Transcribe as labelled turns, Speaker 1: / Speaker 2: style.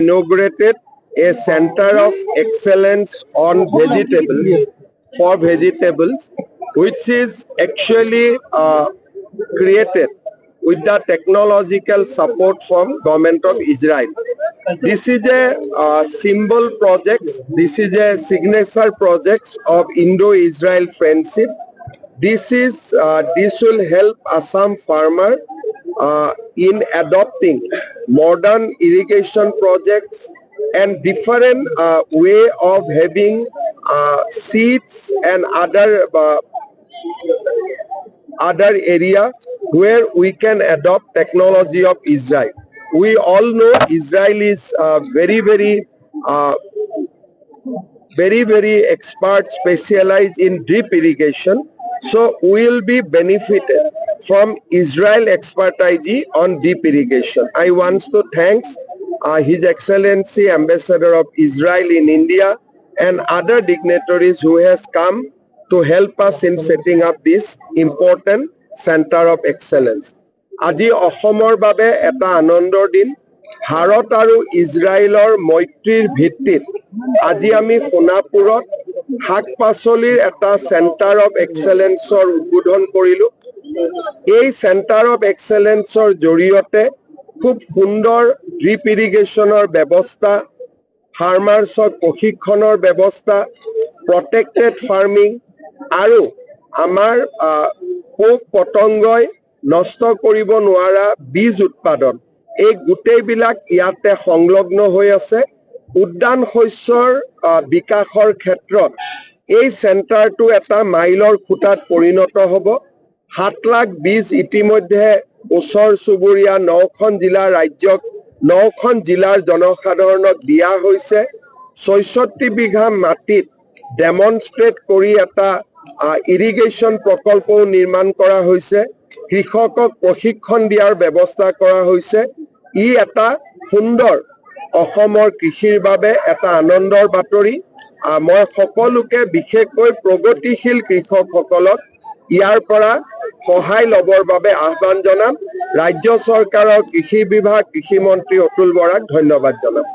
Speaker 1: inaugurated a center of excellence on vegetables for vegetables, which is actually uh, created with the technological support from government of Israel. This is a uh, symbol project. This is a signature project of Indo-Israel friendship. This is uh, this will help Assam farmer uh, in adopting modern irrigation projects and different uh, way of having uh, seeds and other uh, other area where we can adopt technology of Israel. We all know Israel is uh, very very uh, very very expert specialized in drip irrigation so we will be benefited from israel expertise on drip irrigation i want to thanks uh, his excellency ambassador of israel in india and other dignitaries who has come to help us in setting up this important center of excellence আজি অসমৰ বাবে এটা আনন্দৰ দিন ভাৰত আৰু ইজৰাইলৰ মৈত্ৰীৰ ভিত্তিত আজি আমি সোণাপুৰত শাক পাচলিৰ এটা চেণ্টাৰ অফ এক্সেলেঞ্চৰ উদ্বোধন কৰিলো এই চেণ্টাৰ অফ এক্সেলেঞ্চৰ জৰিয়তে খুব সুন্দৰ ড্ৰিপ ইৰিগেশ্যনৰ ব্যৱস্থা ফাৰ্মাৰ্চক প্ৰশিক্ষণৰ ব্যৱস্থা প্ৰটেক্টেড ফাৰ্মিং আৰু আমাৰ পোক পতংগই নষ্ট কৰিব নোৱাৰা বীজ উৎপাদন। এই গোটেইবিলাক ইয়াতে সংলগ্ন হৈ আছে। উদ্যান শস্যৰ বিকাশৰ ক্ষেত্ৰত এই চেণ্টাৰটো এটা মাইলৰ খুঁটাত পৰিণত হ'ব। সাত লাখ বীজ ইতিমধ্যে ওচৰ চুবুৰীয়া নখন জিলা ৰাজ্যক নখন জিলাৰ জনসাধাৰণক দিয়া হৈছে ছয়ষষ্ঠি বিঘা মাটিত ডেমনষ্ট্ৰেট কৰি এটা ইৰিগেশ্যন প্ৰকল্পও নিৰ্মাণ কৰা হৈছে। কৃষকক প্ৰশিক্ষণ দিয়াৰ ব্যৱস্থা কৰা হৈছে। ই এটা সুন্দৰ অসমৰ কৃষিৰ বাবে এটা আনন্দৰ বাতৰি। মই সকলোকে বিশেষকৈ প্ৰগতিশীল কৃষকসকলক ইয়াৰ পৰা সহায় ল'বৰ বাবে আহ্বান জনাম। ৰাজ্য চৰকাৰৰ কৃষি বিভাগ কৃষি মন্ত্ৰী অতুল বৰাক ধন্যবাদ জনাম।